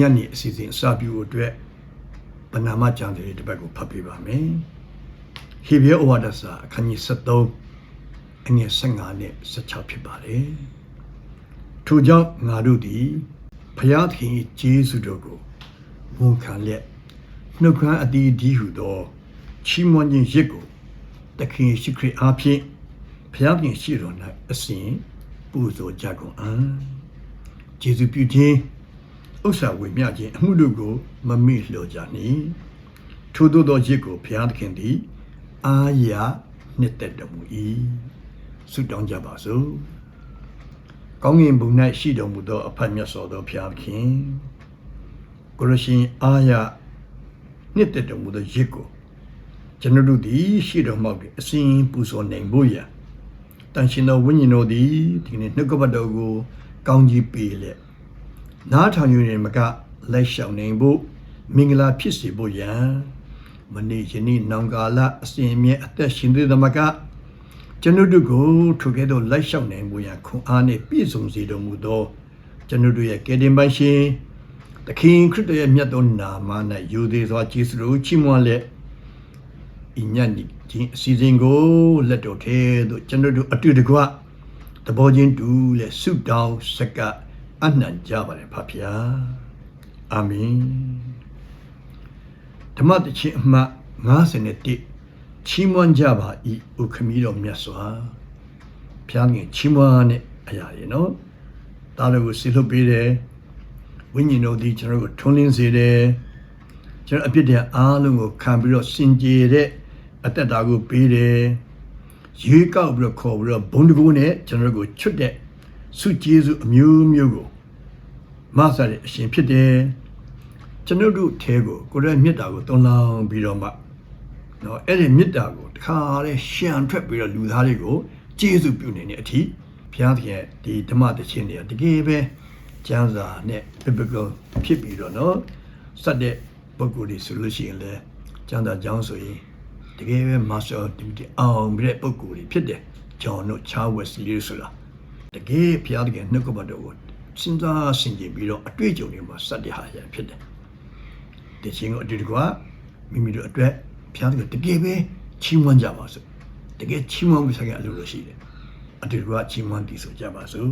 ခဏညနေအစီအစဉ်အစပြုဖို့အတွက်ပဏာမကျမ်းတွေတစ်ပတ်ကိုဖတ်ပေးပါမယ်ဟေဘရဲဩဝါဒစာအခန်းကြီး73အငယ်15နဲ့16ဖြစ်ပါတယ်ထို့ကြောင့်ငါတို့သည်ဖျားသခင်၏ကျေးဇူးတော်ကိုဝန်ခံလျက်နှုတ်ခမ်းအတီးဒီဟုသောချီးမွမ်းခြင်းရစ်ကိုသခင်ရှိခရစ်အားဖြင့်ဖျားသခင်ရှိတော်၌အစဉ်ပူဇော်ကြကုန်အံ့ကျေးဇူးပြုခြင်း ဥစ္စာဝေမျှခြင်းအမှုတို့ကို မမေ့လျော့ကြနှင့်ထို့သောသောရစ်ကိုဘုရားသခင်သည်အာရနှစ်သက်တော်မူ၏ဆုတောင်းကြပါစို့ကောင်းကင်ဘုံ၌ရှိတော်မူသောအဖတ်မြတ်စွာသောဘုရားသခင်ကိုရရှင်အာရနှစ်သက်တော်မူသောရစ်ကိုကျွန်တော်တို့သည်ရှိတော်မူပြီးအစဉ်ပူဇော်နိုင်ဖို့ရန်တန်ရှင်သောဝိညာဉ်တော်သည်ဒီနေ့နှုတ်ကပတ်တော်ကိုကောင်းကြီးပေးလက် နားထောင်ယူနေမကလက်လျှောက်နိုင်ဖို့မင်္ဂလာဖြစ်စေဖို့ရန်မနေ့ယနေ့နောင်ကာလအစဉ်အမြဲအသက်ရှင်သေးသမကကျွန်ုပ်တို့ကိုထိုကဲ့သို့လိုက်လျှောက်နိုင်ဖို့ရန်ခွန်အားနှင့်ပြည့်စုံစေတော်မူသောကျွန်ုပ်တို့ရဲ့ကယ်တင်ပိုင်ရှင်သခင်ခရစ်တော်ရဲ့မြတ်သောနာမ၌ယူသေးစွာကျေးဇူးတော်ချီးမွမ်းလက်ဤညတ်ခြင်းအစီအစဉ်ကိုလက်တော်ထဲသို့ကျွန်တော်တို့အတူတကွသဘောချင်းတူလဲဆုတောင်းစက အနှံကြပါれဖဖျားအာမင်ဓမ္မတခြင်းအမှတ်51ချီးမွမ်းကြပါ၏ဥခမီတော်မြတ်စွာဖျားငင်ချီးမွမ်းတဲ့အရာတွေနော်ဒါလည်းကိုဆီလွတ်ပေးတယ်ဝိညာဉ်တော်ဒီကျွန်တော်တို့ထွန်းလင်းစေတယ်ကျွန်တော်အပြစ်တွေအားလုံးကိုခံပြီးတော့စင်ကြယ်တဲ့အတ္တတာကိုပေးတယ်ရွေးကောက်ပြီးတော့ခေါ်ပြီးတော့ဘုံတကူနဲ့ကျွန်တော်တို့ကိုချွတ်တဲ့ စုကျေးဇူးအမျိုးမျိုးကိုမဆရတဲ့အရှင်ဖြစ်တယ်ကျွန်တော်တို့ထဲကိုကိုယ်ရဲ့မေတ္တာကိုတုံးလောင်းပြီးတော့မှနော်အဲ့ဒီမေတ္တာကိုတခါလေရှံထွက်ပြီးတော့လူသားတွေကိုကျေးဇူးပြုနေတဲ့အထိဘုရားသခင်ဒီဓမ္မတခြင်းတွေကတကယ်ပဲကျမ်းစာနဲ့ biblical ဖြစ်ပြီးတော့နော်စတဲ့ပုဂ္ဂိုလ်တွေဆိုလို့ရှိရင်လည်းကျမ်းစာကျောင်းဆိုရင်တကယ်ပဲ master duty အောင်ပြီးတဲ့ပုဂ္ဂိုလ်တွေဖြစ်တယ်ဂျွန်တို့ချားဝက်စီလေးဆိုတာ တကယ်ဘုရားသခင်နှုတ်ကပတ်တော်ကိုစဉ်းစားဆင်ခြင်ပြီးတော့အတွေ့အကြုံတွေမှာစတဲ့ဟာရဖြစ်တယ်ဒီချင်းကိုအတူတကွာမိမိတို့အတွက်ဘုရားသခင်တကယ်ပဲချီးမွမ်းကြပါစို့တကယ်ချီးမွမ်းပြီးဆက်ကအလိုလိုရှိတယ်အတူတကွာချီးမွမ်းတည်ဆိုကြပါစို့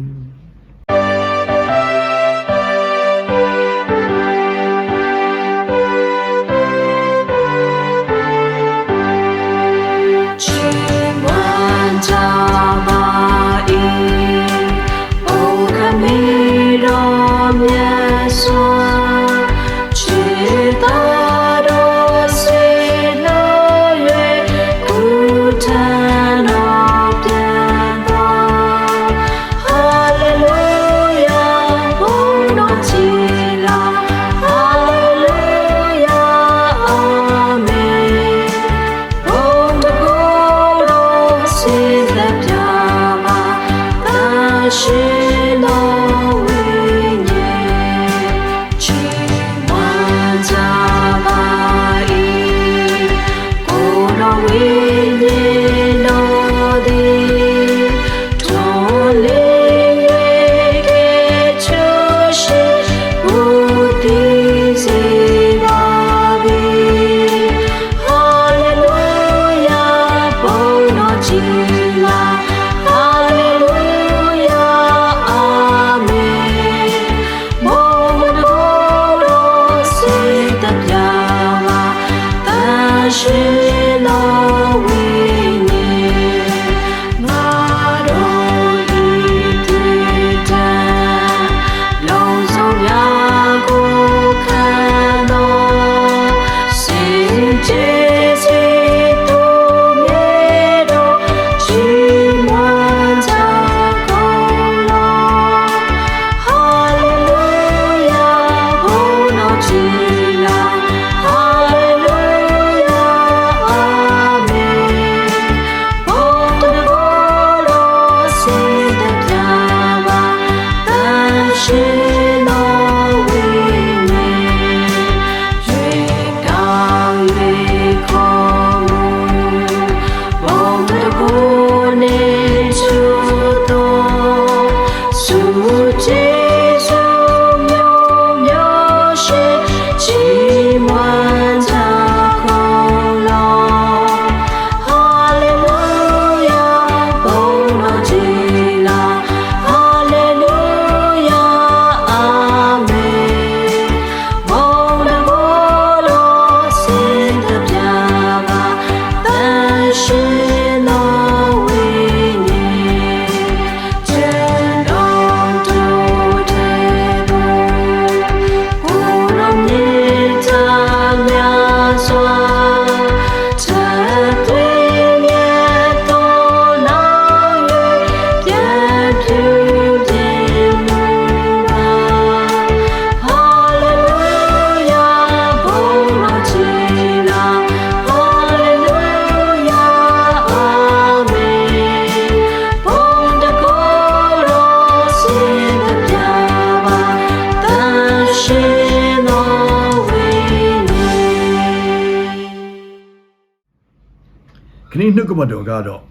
နေ့နှုတ်ကပတ်တော်ကတော့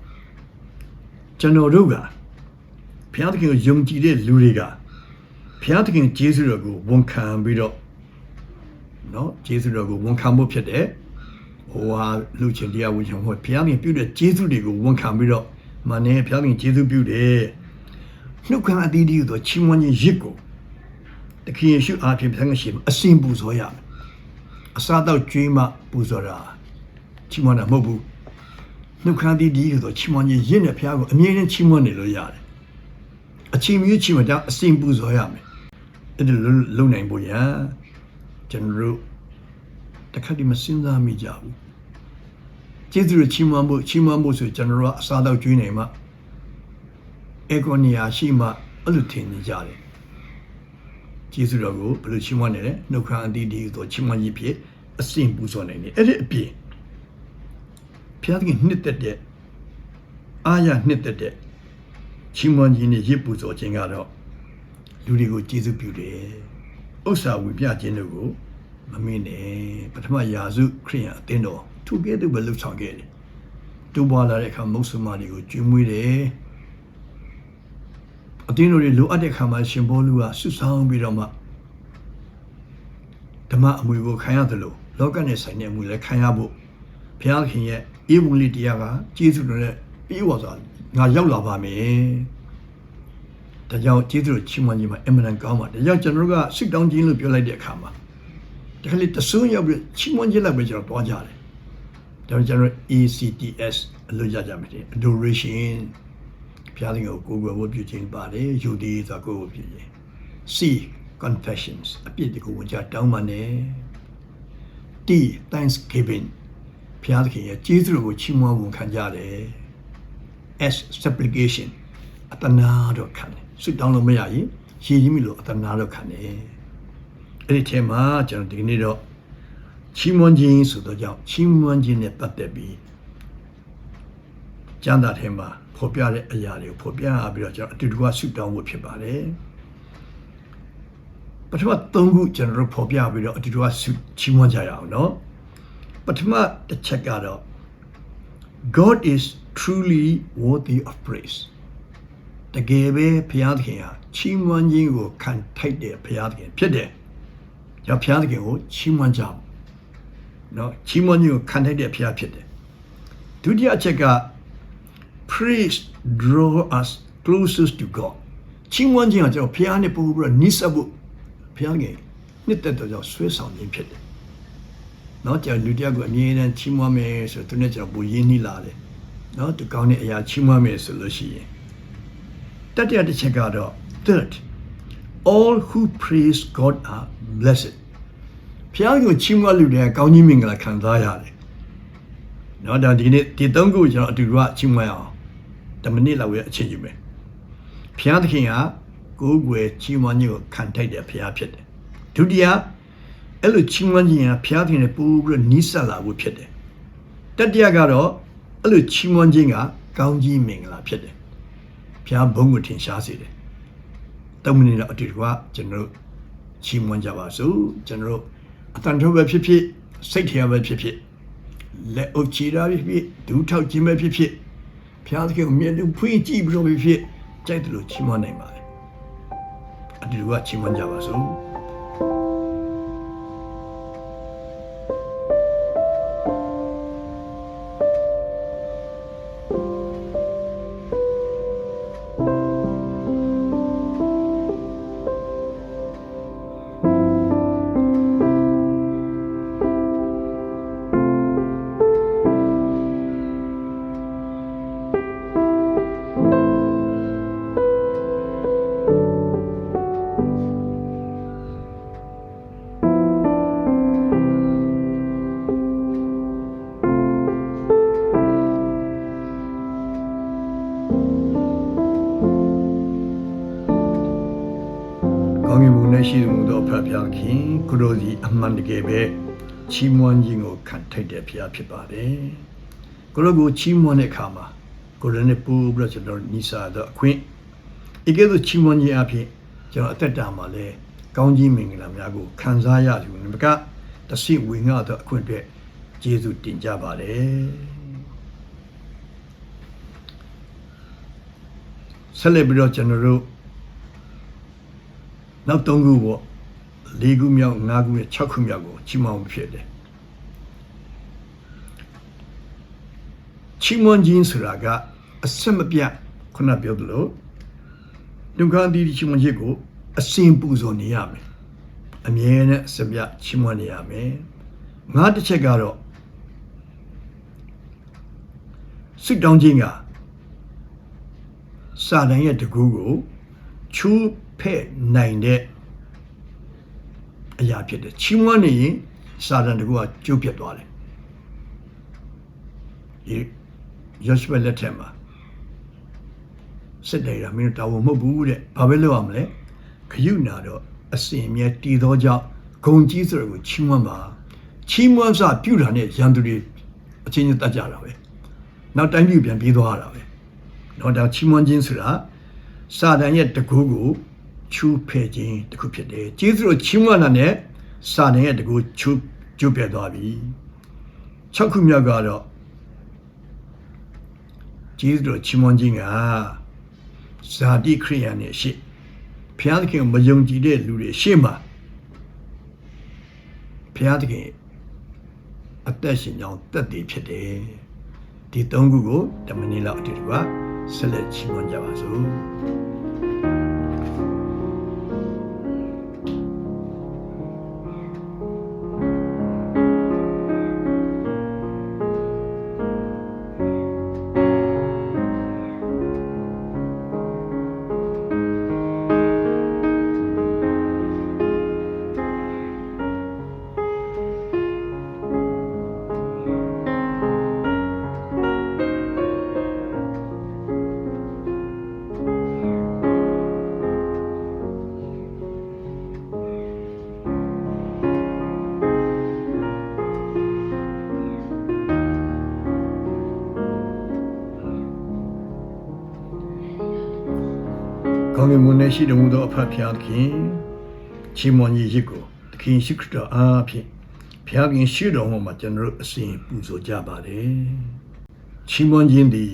ကျွန်တော်တို့ကဘုရားသခင်ကိုယုံကြည်တဲ့လူတွေကဘုရားသခင်ယေရှုတော်ကိုဝန်ခံပြီးတော့နော်ယေရှုတော်ကိုဝန်ခံဖို့ဖြစ်တယ်ဟိုဟာလူချင်းတရားဝန်ခံဖို့ဘုရားသခင်ပြုတဲ့ယေရှုတွေကိုဝန်ခံပြီးတော့မနဲ့ဘုရားသခင်ယေရှုပြုတယ်နှုတ်ခမ်းအသီးသီးတို့ချီးမွမ်းခြင်းရစ်ကိုတခင်ယေရှုအားဖြင့်ဘုရားရှင်အစဉ်ပူဇော်ရမယ်အစားတော့ကျွေးမှပူဇော်တာချီးမွမ်းတာမဟုတ်ဘူး နှုတ်ခမ်းသီးဒီဆိုချီးမွမ်းခြင်းရင့်တဲ့ဘုရားကိုအမြဲတမ်းချီးမွမ်းနေလို့ရတယ်အချိန်မျိုးချီးမွမ်းတာအစဉ်ပူဇော်ရမယ်အဲ့ဒါလုံလုံနိုင်ဖို့ရန်ကျွန်တော်တို့တခါတည်းမစဉ်းစားမိကြဘူးကျေးဇူးတော်ချီးမွမ်းဖို့ချီးမွမ်းဖို့ဆိုကျွန်တော်တို့ကအစားတော့ကျွေးနေမှအေကိုနီယာရှိမှအဲ့လိုထင်နေကြတယ်ကျေးဇူးတော်ကိုဘယ်လိုချီးမွမ်းနေလဲနှုတ်ခမ်းအသီးဒီဆိုချီးမွမ်းခြင်းဖြစ်အစဉ်ပူဇော်နိုင်တယ်အဲ့ဒီအပြင် ဘုရားသခင်နှစ်သက်တဲ့အာရနှစ်သက်တဲ့ချီးမွမ်းခြင်းနဲ့ရစ်ပူဇော်ခြင်းကတော့လူတွေကိုကျေးဇူးပြုတယ်။ဥစ္စာဝေပြခြင်းတို့ကိုမမင်းနဲ့ပထမယာစုခရိယန်အသင်းတော်သူကဲ့သို့ပဲလှုပ်ဆောင်ခဲ့တယ်။တူပွားလာတဲ့အခါမုတ်ဆုမတွေကိုကျွေးမွေးတယ်။အသင်းတော်တွေလိုအပ်တဲ့အခါမှာရှင်ဘောလူကဆုဆောင်ပြီးတော့မှဓမ္မအမွေကိုခံရတယ်လို့လောကနဲ့ဆိုင်တဲ့အမွေလည်းခံရဖို့ဘုရားခင်ရဲ့ အေးဝံလေးတရားကကျေးဇူးတော်နဲ့ပြီးဝါစွာငါရောက်လာပါမယ်။ဒါကြောင့်ကျေးဇူးတော်ချီးမွမ်းခြင်းမှာအမှန်တန်ကောင်းပါတယ်။ဒါကြောင့်ကျွန်တော်တို့ကစိတ်တောင်းခြင်းလို့ပြောလိုက်တဲ့အခါမှာဒီခလေးတဆွန်းရောက်ပြီးချီးမွမ်းခြင်းလိုက်ပဲကျွန်တော်တွားကြတယ်။ဒါကြောင့်ကျွန်တော် ACTS အလို့ရကြမယ်တဲ့ adoration ဘုရားသခင်ကိုကိုယ်ကိုယ်ဝတ်ပြုခြင်းပါတယ်။ယူဒီဆိုကိုယ်ကိုပြုခြင်း C confessions အပြစ်တွေကိုဝန်ကြတောင်းပါနဲ့ T thanksgiving ဘုရားသခင်ရဲ့ကျေးဇူးတော်ကိုချီးမွမ်းဝန်ခံကြတယ် S supplication အတနာတော့ခံတယ်ဆုတောင်းလို့မရရင်ရည်ရည်မိလို့အတနာတော့ခံတယ်အဲ့ဒီထဲမှာကျွန်တော်ဒီနေ့တော့ချီးမွမ်းခြင်းဆိုတော့ကြောင့်ချီးမွမ်းခြင်းနဲ့ပတ်သက်ပြီးကျမ်းစာထဲမှာဖော်ပြတဲ့အရာတွေကိုဖော်ပြပြီးတော့ကျွန်တော်အတူတူကဆုတောင်းဖို့ဖြစ်ပါတယ်ပထမ၃ခုကျွန်တော်တို့ဖော်ပြပြီးတော့အတူတူကဆုချီးမွမ်းကြရအောင်เนาะ ပထမတစ်ချက်ကတော့ God is truly worthy of praise တကယ်ပဲဘုရားသခင်ဟာချီးမွမ်းခြင်းကိုခံထိုက်တဲ့ဘုရားသခင်ဖြစ်တယ်။ကြောင့်ဘုရားသခင်ကိုချီးမွမ်းကြအောင်။နော်ချီးမွမ်းခြင်းကိုခံထိုက်တဲ့ဘုရားဖြစ်တယ်။ဒုတိယအချက်က praise draw us closest to God ချီးမွမ်းခြင်းကကျွန်တော်ဘုရားနဲ့ပို့ပြီးတော့နိစ္စဖို့ဘုရားသခင်နှစ်သက်တော်ကြောင့်ဆွဲဆောင်ခြင်းဖြစ်တယ်။ နော်ကျွန်တော်လူတယောက်ကိုအမြဲတမ်းချီးမွမ်းမယ်ဆိုသူနဲ့ကျွန်တော်ပူရင်းနှီးလာတယ်နော်သူကောင်းတဲ့အရာချီးမွမ်းမယ်ဆိုလို့ရှိရင်တတိယတစ်ချက်ကတော့ third all who praise god are blessed ဘုရားကိုချီးမွမ်းလူတွေကကောင်းကြီးမင်္ဂလာခံစားရတယ်နော်ဒါဒီနေ့ဒီသုံးခုကိုကျွန်တော်အတူတူကချီးမွမ်းအောင်10မိနစ်လောက်ရအချိန်ယူမယ်ဘုရားသခင်ကကိုယ်ွယ်ချီးမွမ်းခြင်းကိုခံထိုက်တဲ့ဘုရားဖြစ်တယ်ဒုတိယ အဲ့လိုချီးမွမ်းခြင်းကဘုရားသခင်နဲ့ပို့ပြီးတော့နီးစပ်လာဖို့ဖြစ်တယ်တတိယကတော့အဲ့လိုချီးမွမ်းခြင်းကကောင်းကြီးမင်္ဂလာဖြစ်တယ်ဘုရားဘုန်းကိုထင်ရှားစေတယ်တုံးမိနစ်တော့အတူတူကကျွန်တော်တို့ချီးမွမ်းကြပါစို့ကျွန်တော်တို့အတန်ထုတ်ပဲဖြစ်ဖြစ်စိတ်ထဲပဲဖြစ်ဖြစ်လက်အုပ်ချီတာပဲဖြစ်ဖြစ်ဒူးထောက်ခြင်းပဲဖြစ်ဖြစ်ဘုရားသခင်ကိုမြတ်လို့ဖွင့်ကြည့်ပြီးတော့ပဲဖြစ်ကြိုက်တယ်လို့ချီးမွမ်းနိုင်ပါတယ်အတူတူကချီးမွမ်းကြပါစို့ ခင်ခရိုစီအမှန်တကယ်ပဲချီးမွမ်းခြင်းကိုခံထိုက်တဲ့ဘုရားဖြစ်ပါတယ်ကိုလိုကိုချီးမွမ်းတဲ့အခါမှာကိုလိုနဲ့ပူပြီးတော့ကျွန်တော်နိစာတော့အခွင့်အကဲသို့ချီးမွမ်းခြင်းအဖြစ်ကျွန်တော်အသက်တာမှာလည်းကောင်းကြီးမင်္ဂလာများကိုခံစားရသူနမကတရှိဝင်ငါတော့အခွင့်အတွက်ကျေးဇူးတင်ကြပါတယ်ဆက်လက်ပြီးတော့ကျွန်တော်တို့နောက်၃ခုပေါ့ ၄ခုမြောက်၅ခုနဲ့၆ခုမြောက်ကိုချီးမွမ်းဖြစ်တယ်ချီးမွမ်းခြင်းဆိုတာကအစမပြတ်ခုနပြောသလိုဒုက္ခအတိချီးမွမ်းခြင်းကိုအစဉ်ပူဇော်နေရမယ်အမြဲတမ်းအစပြတ်ချီးမွမ်းနေရမယ်ငါတစ်ချက်ကတော့စိတ်တောင်းခြင်းကစာတန်ရဲ့တကူကိုချူးဖဲ့နိုင်တဲ့ အရာဖြစ်တယ်ချီးမွမ်းနေရင်စာတန်တကူကကျုပ်ပြတ်သွားတယ်ဒီယောရှုလက်ထက်မှာစစ်တယ်ကမင်းတို့တာဝန်မဟုတ်ဘူးတဲ့ဘာပဲလုပ်ရမလဲခရုနာတော့အစင်အမြဲတည်သောကြောင့်ဂုံကြီးဆိုတဲ့ကိုချီးမွမ်းပါချီးမွမ်းစပြုတာနဲ့ရန်သူတွေအချင်းချင်းတတ်ကြတာပဲနောက်တိုင်းပြည်ပြန်ပြေးသွားရတာပဲတော့ဒါချီးမွမ်းခြင်းဆိုတာစာတန်ရဲ့တကူကို ချူးဖဲ့ခြင်းတစ်ခုဖြစ်တယ်ကျေးဇူးတော်ချီးမွမ်းတာနဲ့စာတန်ရဲ့တကူချူးကျုပ်ပြတ်သွားပြီ၆ခုမြောက်ကတော့ကျေးဇူးတော်ချီးမွမ်းခြင်းကဇာတိခရိယာနဲ့ရှေ့ဘုရားသခင်ကိုမယုံကြည်တဲ့လူတွေရှေ့မှာဘုရားသခင်အသက်ရှင်ကြောင်းတက်တည်ဖြစ်တယ်ဒီသုံးခုကိုတမန်နေလောက်အတူတူကဆက်လက်ချီးမွမ်းကြပါစို့ နဲ့ရှိတော်မူသောအဖဖျားသခင်ချီးမွမ်းရေးရစ်ကိုသခင်ရှိခရစ်တော်အားဖြင့်ဖျားခင်ရှိတော်မူမှာကျွန်တော်တို့အစဉ်ပူဇော်ကြပါတယ်ချီးမွမ်းခြင်းသည်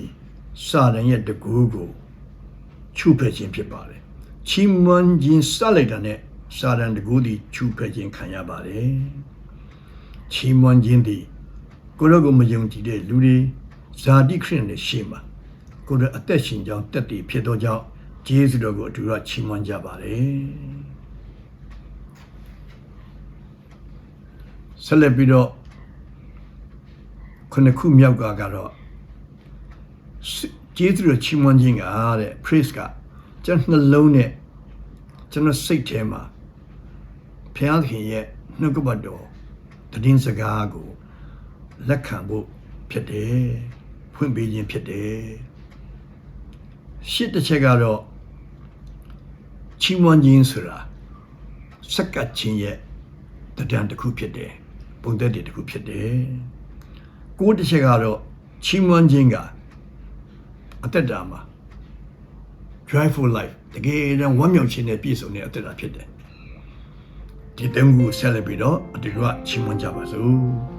စာရန်ရဲ့တကူကိုချုဖဲ့ခြင်းဖြစ်ပါတယ်ချီးမွမ်းခြင်းစလိုက်တာနဲ့စာရန်တကူသည်ချုဖဲ့ခြင်းခံရပါတယ်ချီးမွမ်းခြင်းသည်ကိုယ်တော်ကိုမယုံကြည်တဲ့လူတွေဇာတိခရစ်နဲ့ရှေ့မှာကိုယ်တော်အသက်ရှင်ကြောင်းတက်တည်ဖြစ်သောကြောင့် ဂျေဇုတော်ကိုအတူတူချီးမွမ်းကြပါတယ်ဆက်လက်ပြီးတော့ခုနှစ်ခုမြောက်ကကတော့ဂျေဇုတော်ချီးမွမ်းခြင်းကတဲ့ praise ကကျွန်တော်နှလုံးနဲ့ကျွန်တော်စိတ်ထဲမှာဘုရားသခင်ရဲ့နှုတ်ကပတ်တော်တည်င်းစကားကိုလက်ခံဖို့ဖြစ်တယ်ဖွင့်ပေးခြင်းဖြစ်တယ်ရှစ်တစ်ချက်ကတော့ ချီးမွမ်းခြင်းဆိုတာစက္ကပ်ခြင်းရဲ့တဒံတစ်ခုဖြစ်တယ်ပုံသက်တည်းတစ်ခုဖြစ်တယ်ကိုးတစ်ချက်ကတော့ချီးမွမ်းခြင်းကအသက်တာမှာ joyful life တကယ်တော့ဝမ်းမြောက်ခြင်းနဲ့ပြည့်စုံတဲ့အသက်တာဖြစ်တယ်ဒီတုံးကိုဆက်လက်ပြီးတော့အတူတူကချီးမွမ်းကြပါစို့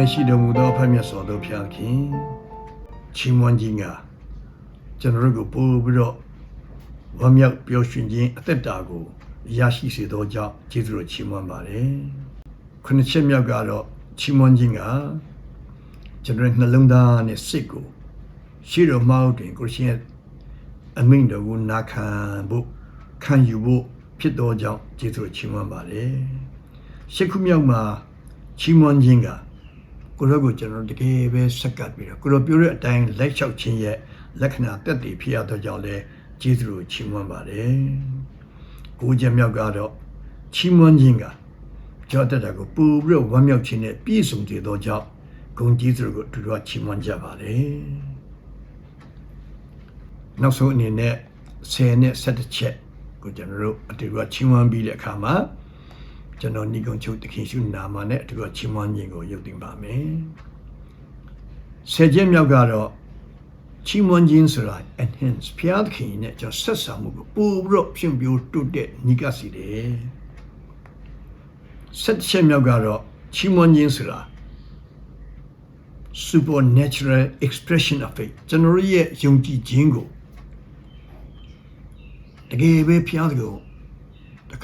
နဲ့ရှိတော်မူသောအဖက်မြတ်စွာသောဘုရားခင်ချီးမွမ်းခြင်းကကျွန်တော်တို့ကိုပို့ပြီးတော့ဝမ်းမြောက်ပျော်ရွှင်ခြင်းအသက်တာကိုရရှိစေသောကြောင့်ကျေးဇူးတော်ချီးမွမ်းပါတယ်ခုနှစ်ချက်မြောက်ကတော့ချီးမွမ်းခြင်းကကျွန်တော်ရဲ့နှလုံးသားနဲ့စိတ်ကိုရှိတော်မဟုတ်တွင်ကိုရှင်ရဲ့အမိန့်တော်ကိုနာခံဖို့ခံယူဖို့ဖြစ်သောကြောင့်ကျေးဇူးတော်ချီးမွမ်းပါတယ်ရှစ်ခုမြောက်မှာချီးမွမ်းခြင်းက ကိုရောကိုကျွန်တော်တကယ်ပဲဆက်ကပ်ပြီးတော့ကိုရောပြောတဲ့အတိုင်းလက်လျှောက်ခြင်းရဲ့လက္ခဏာတက်တည်ဖြစ်ရသောကြောင့်လည်းကျေးဇူးကိုချီးမွမ်းပါတယ်။ကိုချက်မြောက်ကတော့ချီးမွမ်းခြင်းကကြောတက်တာကိုပူပြီးတော့ဝမ်းမြောက်ခြင်းနဲ့ပြည့်စုံစေသောကြောင့်ဂုဏ်ကျေးဇူးကိုတူတူချီးမွမ်းကြပါတယ်။နောက်ဆုံးအနေနဲ့10နဲ့17ချက်ကိုကျွန်တော်တို့အတူတူချီးမွမ်းပြီးတဲ့အခါမှာ ကျွန်တော်ညီကုံချုပ်တခင်ရှုနာမနဲ့အတူတူချီးမွမ်းခြင်းကိုရုပ်သိမ်းပါမယ်။ဆယ်ချက်မြောက်ကတော့ချီးမွမ်းခြင်းဆိုတာ enhance ဖျားသခင်နဲ့ကျွန်တော်ဆက်ဆံမှုကိုပိုပြီးတော့ဖြန့်ပြိုးတိုးတက်ညီကစီတယ်။ဆက်ချက်မြောက်ကတော့ချီးမွမ်းခြင်းဆိုတာ supernatural expression of faith ကျွန်တော်ရဲ့ယုံကြည်ခြင်းကိုတကယ်ပဲဖျားသခင်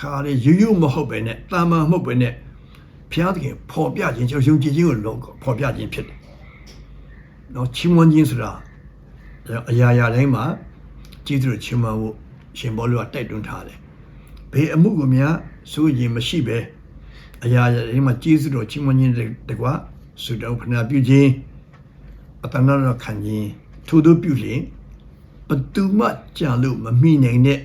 ကိုတခါလေရိုးရိုးမဟုတ်ပဲနဲ့တာမန်မဟုတ်ပဲနဲ့ဖျားသခင်ပေါ်ပြခြင်းကျွန်တော်ယုံကြည်ခြင်းကိုလုံးပေါ်ပြခြင်းဖြစ်တယ်။နော်ချီးမွမ်းခြင်းဆိုတာအရာရာတိုင်းမှာကျေးဇူးတော်ချီးမွမ်းဖို့ရှင်ဘောလူကတိုက်တွန်းထားတယ်။ဘေးအမှုကိုများစိုးရင်မရှိပဲအရာရာတိုင်းမှာကျေးဇူးတော်ချီးမွမ်းခြင်းတကွာဆုတောင်းဖနာပြုခြင်းအတနာတော်ခံခြင်းထို့သောပြုလျင်ဘသူမှကြာလို့မမိနိုင်တဲ့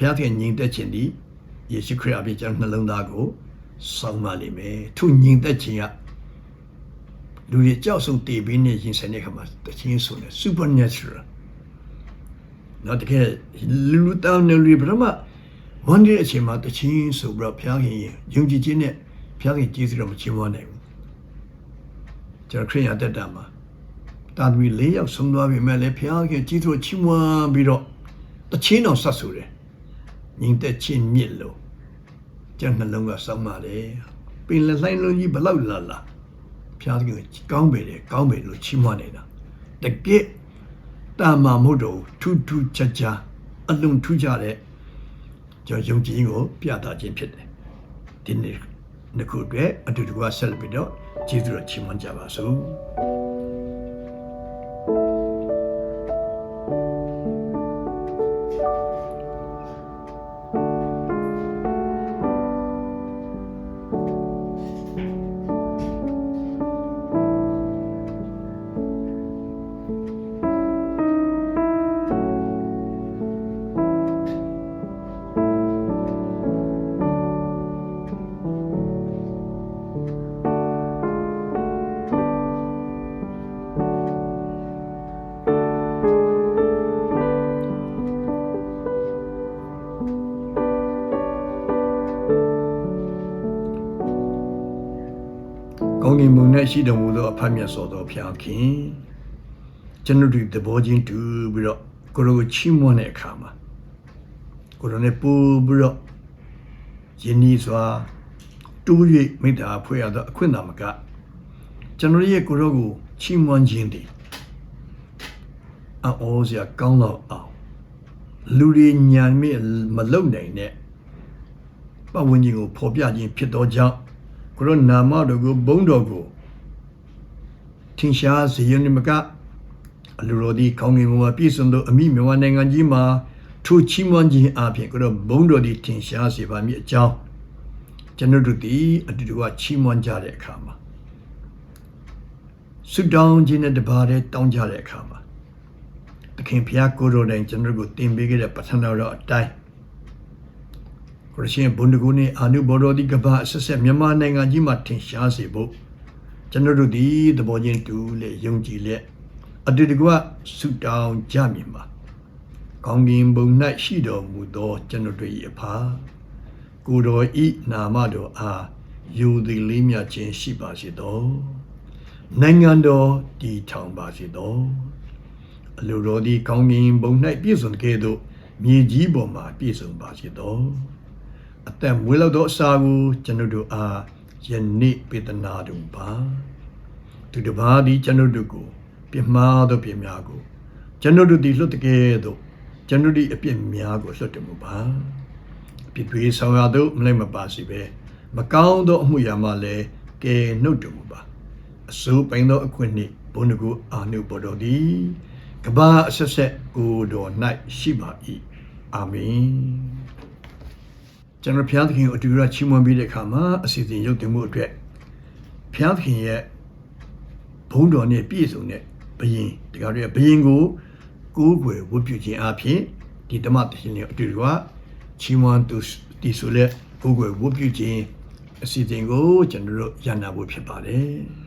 ဘုရားသခင်ညီသက်ခြင်းဒီယေရှုခရစ်အပြည့်ကျွန်တော်နှလုံးသားကိုစောင့်ပါလိမ့်မယ်ထို့ညီသက်ခြင်းကလူတွေကြောက်ဆုံးတည်ပြီးနေရင်ဆိုင်တဲ့ခါမှာတခြင်းဆိုနေ supernatural နော်တကယ်လူလူတောင်းနေလူဘရမဝန်ဒီအချိန်မှာတခြင်းဆိုပြီးတော့ဘုရားခင်ယုံကြည်ခြင်းနဲ့ဘုရားခင်ကျေးဇူးတော်မချီးမွမ်းနိုင်ဘူးကျွန်တော်ခရိယာတက်တာမှာတာသမီ၄ယောက်ဆုံးသွားပြီမဲ့လည်းဘုရားခင်ကျေးဇူးတော်ချီးမွမ်းပြီးတော့တခြင်းတော်ဆက်ဆိုတယ် ညီသက်ချင်းမြစ်လို့ကျွန်နှလုံးကစောင်းပါလေပင်လက်လှိုင်းလုံးကြီးဘလောက်လာလာဘုရားခင်ကောင်းပေတယ်ကောင်းပေလို့ချီးမွမ်းနေတာတကယ်တာမမဟုတ်တော့ထူးထူးခြားခြားအလုံးထူးခြားတဲ့ကျွန်တော်ယုံကြည်ခြင်းကိုပြသခြင်းဖြစ်တယ်ဒီနေ့နှစ်ခုအတွက်အတူတူကဆက်လက်ပြီးတော့ကျေးဇူးတော်ချီးမွမ်းကြပါစို့ ရှိတော်မူသောအဖတ်မြတ်စွာသောဘုရားခင်ကျွန်တော်တို့သဘောချင်းတူပြီးတော့ကိုရောကိုချီးမွမ်းတဲ့အခါမှာကိုရောနဲ့ပူပြီးတော့ယဉ်ဤစွာတူး၍မိတ္တာဖွဲ့ရသောအခွင့်အာမကကျွန်တော်ရဲ့ကိုရောကိုချီးမွမ်းခြင်းတည်အော်စရာကောင်းတော့အောင်လူတွေညာမြင့်မလုံနိုင်တဲ့ပတ်ဝန်းကျင်ကိုဖော်ပြခြင်းဖြစ်သောကြောင့်ကိုရောနာမတော်ကိုဘုန်းတော်ကို ထင်ရှားစေရမကအလိုတော်ဒီကောင်းကင်ဘုံမှာပြည့်စုံသောအမိမြန်မာနိုင်ငံကြီးမှာထိုချီးမွမ်းခြင်းအပြင်ကိုရောဘုန်းတော်ဒီထင်ရှားစေပါမည်အကြောင်းကျွန်တော်တို့ဒီအတူတူကချီးမွမ်းကြတဲ့အခါမှာဆုတောင်းခြင်းနဲ့တပါးတည်းတောင်းကြတဲ့အခါမှာသခင်ဖျားကိုယ်တော်တိုင်ကျွန်တော်တို့ကိုတင်ပေးခဲ့တဲ့ပထနာတော်အတိုင်းခရစ်ယာန်ဘုန်းတကူနဲ့အာနုဘော်တော်ဒီကဘာအဆက်ဆက်မြန်မာနိုင်ငံကြီးမှာထင်ရှားစေဖို့ ကျွန်တော်တို့ဒီသဘောချင်းတူလေယုံကြည်လက်အတူတကွဆုတောင်းကြမည်မှာကောင်းကင်ဘုံ၌ရှိတော်မူသောကျွန်တော်တို့၏အဖာကိုယ်တော်ဤနာမတော်အားယူသည်လေးမြတ်ခြင်းရှိပါစေသောနိုင်ငံတော်တည်ထောင်ပါစေသောအလိုတော်ဒီကောင်းကင်ဘုံ၌ပြည့်စုံကဲ့သို့မြေကြီးပေါ်မှာပြည့်စုံပါစေသောအသက်မွေးလောက်သောအစာကိုကျွန်ုပ်တို့အား ယနေ့ပေးသနာတော်ပါသူတစ်ပါးသည်ကျွန်ုပ်တို့ကို ပြစ်မှားသောပြစ်များကို ကျွန်ုပ်တို့သည်လွတ်တကယ်သို့ကျွန်ုပ်တို့၏အပြစ်များကိုလွတ်တော်မူပါအပြစ်တွေဆောင်ရသောမလိုက်မပါစီပဲမကောင်းသောအမှုရာမှလည်းကယ်နှုတ်တော်မူပါအစိုးပိုင်သောအခွင့်နှင့်ဘုန်းတော်ကိုအာနုဘော်တော်သည်ကဘာအဆက်ဆက်ကိုယ်တော်၌ရှိပါ၏အာမင် ကျွန်တော်ဖျားသခင်ကိုအတူတူချီးမွမ်းပြီးတဲ့အခါမှာအစီအစဉ်ရုပ်တင်မှုအတွက်ဖျားသခင်ရဲ့ဘုန်းတော်နဲ့ပြည့်စုံတဲ့ဘယင်တခါတည်းဘယင်ကိုကိုးကွယ်ဝတ်ပြုခြင်းအပြင်ဒီဓမ္မတရှင်တွေအတူတူကချီးမွမ်းသူဒီဆိုလက်ကိုးကွယ်ဝတ်ပြုခြင်းအစီအစဉ်ကိုကျွန်တော်တို့ရန်နာဖို့ဖြစ်ပါတယ်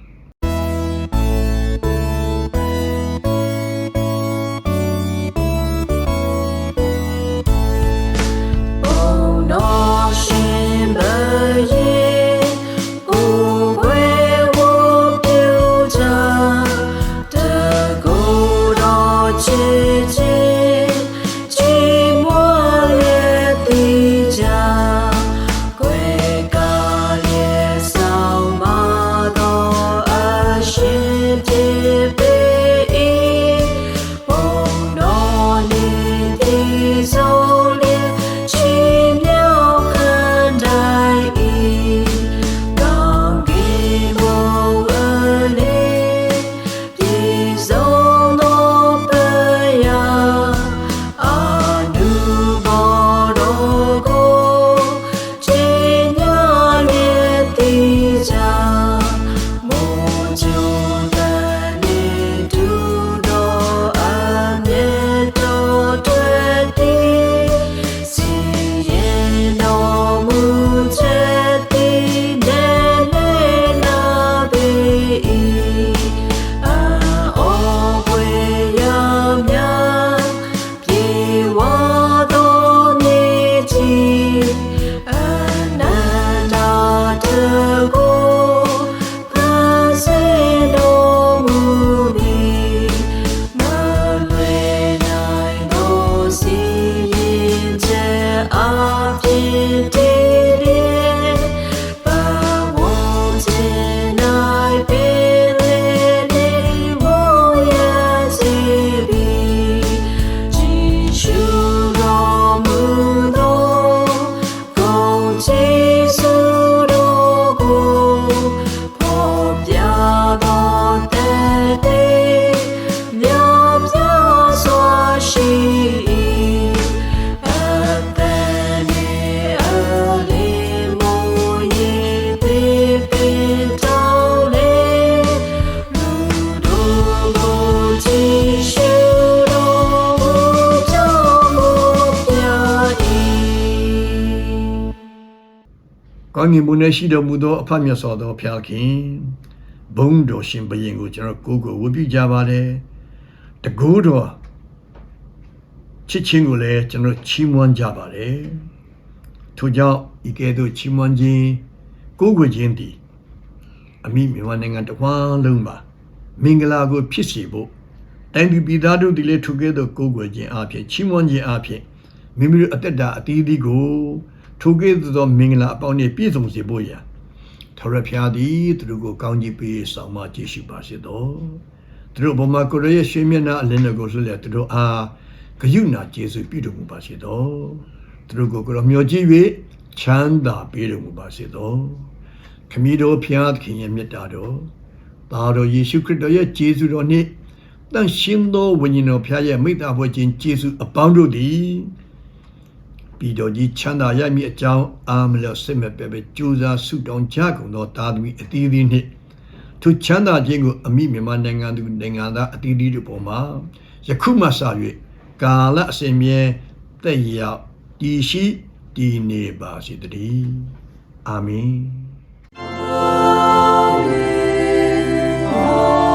ကောင်းကင်ဘုံနဲ့ရှိတော်မူသောအဖတ်မြတ်စွာသောဘုရားခင်ဘုန်းတော်ရှင်ဘုရင်ကိုကျွန်တော်ကိုယ်ကိုဝတ်ပြုကြပါတယ်တကူတော်ချစ်ချင်းကိုလည်းကျွန်တော်ချီးမွမ်းကြပါတယ်ထို့ကြောင့်ဤကဲ့သို့ချီးမွမ်းခြင်းကိုယ်ကိုယ်ချင်းသည်အမိမြန်မာနိုင်ငံတစ်ဝန်းလုံးမှာမင်္ဂလာကိုဖြစ်စေဖို့တိုင်းပြည်ပြည်သားတို့သည်လည်းထိုကဲ့သို့ကိုယ်ကိုယ်ချင်းအဖြစ်ချီးမွမ်းခြင်းအဖြစ်မိမိတို့အသက်တာအသီးသီးကို ထိုကဲ့သို့သောမင်္ဂလာအပေါင်းနှင့်ပြည့်စုံစေဖို့ရာထာဝရဘုရားသည်သူတို့ကိုကောင်းကြီးပေးဆောင်မကြည့်ရှိပါစေသောသူတို့ဘုံမှာကိုရရဲ့ရွှေမျက်နှာအလင်းတော်ကိုလွှတ်လျက်သူတို့အားဂယုဏကျေးဇူးပြုတော်မူပါစေသောသူတို့ကိုကိုရောမျှော်ကြည့်၍ချမ်းသာပေးတော်မူပါစေသောခမည်းတော်ဖျားသခင်ရဲ့မြတ်တာတော်သားတော်ယေရှုခရစ်တော်ရဲ့ကျေးဇူးတော်နှင့်တန်ရှင်းသောဝိညာဉ်တော်ဖျားရဲ့မိတ္တာဖွဲ့ခြင်းကျေးဇူးအပေါင်းတို့သည် ပြည်တော်ကြီးချမ်းသာရမည်အကြောင်းအာမလစစ်မဲ့ပဲပဲကြိုးစားဆုတောင်းကြကုန်သောတာသမီအသီးသီးနှင့်သူချမ်းသာခြင်းကိုအမိမြန်မာနိုင်ငံသူနိုင်ငံသားအသီးသီးတို့ပေါ်မှာယခုမှစ၍ကာလအစဉ်မြဲသက်ရောက်တည်ရှိတည်နေပါစေတည်းအာမင် Amen.